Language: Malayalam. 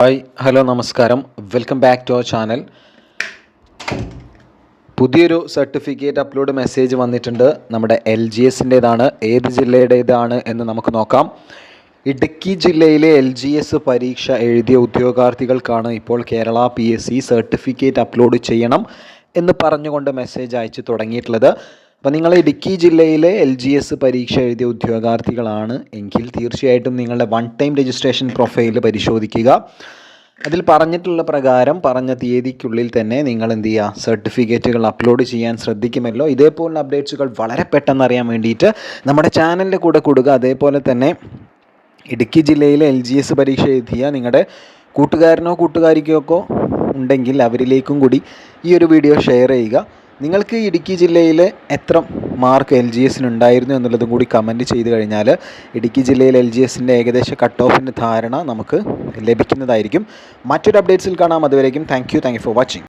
ഹായ് ഹലോ നമസ്കാരം. Welcome back to our channel പുതിയൊരു സർട്ടിഫിക്കറ്റ് അപ്ലോഡ് മെസ്സേജ് വന്നിട്ടുണ്ട്. നമ്മുടെ എൽ ജി എസിന്റേതാണ് ഏത് ജില്ലയുടേതാണ് എന്ന് നമുക്ക് നോക്കാം. ഇടുക്കി ജില്ലയിലെ എൽ ജി എസ് പരീക്ഷ എഴുതിയ ഉദ്യോഗാർത്ഥികൾക്കാണ് ഇപ്പോൾ Kerala P S C certificate upload ചെയ്യണം എന്ന് പറഞ്ഞുകൊണ്ട് മെസ്സേജ് അയച്ചു തുടങ്ങിയിട്ടുള്ളത്. അപ്പോൾ നിങ്ങൾ ഇടുക്കി ജില്ലയിലെ എൽ ജി എസ് പരീക്ഷ എഴുതിയ ഉദ്യോഗാർത്ഥികളാണ് എങ്കിൽ തീർച്ചയായിട്ടും നിങ്ങളുടെ വൺ ടൈം രജിസ്ട്രേഷൻ പ്രൊഫൈൽ പരിശോധിക്കുക. അതിൽ പറഞ്ഞിട്ടുള്ള പ്രകാരം പറഞ്ഞ തീയതിക്കുള്ളിൽ തന്നെ നിങ്ങൾ എന്ത് ചെയ്യുക? സർട്ടിഫിക്കറ്റുകൾ അപ്ലോഡ് ചെയ്യാൻ ശ്രദ്ധിക്കുമല്ലോ. ഇതേപോലുള്ള അപ്ഡേറ്റ്സുകൾ വളരെ പെട്ടെന്ന് അറിയാൻ വേണ്ടിയിട്ട് നമ്മുടെ ചാനലിന്റെ കൂടെ കൊടുക്കുക അതേപോലെ തന്നെ ഇടുക്കി ജില്ലയിലെ എൽ ജി എസ് പരീക്ഷ എഴുതിയ നിങ്ങളുടെ കൂട്ടുകാരനോ കൂട്ടുകാരിക്കോ ഉണ്ടെങ്കിൽ അവരിലേക്കും കൂടി ഈ ഒരു വീഡിയോ ഷെയർ ചെയ്യുക. നിങ്ങൾക്ക് ഇടുക്കി ജില്ലയിൽ എത്ര മാർക്ക് എൽ ജി എസിന് ഉണ്ടായിരുന്നു എന്നുള്ളതും കൂടി കമന്റ് ചെയ്ത് കഴിഞ്ഞാൽ ഇടുക്കി ജില്ലയിൽ എൽ ജി എസിന്റെ ഏകദേശ കട്ട് ഓഫിന്റെ ധാരണ നമുക്ക് ലഭിക്കുന്നതായിരിക്കും. മറ്റൊരു അപ്ഡേറ്റ്സിൽ കാണാം. അതുവരേക്കും thank you thank you for watching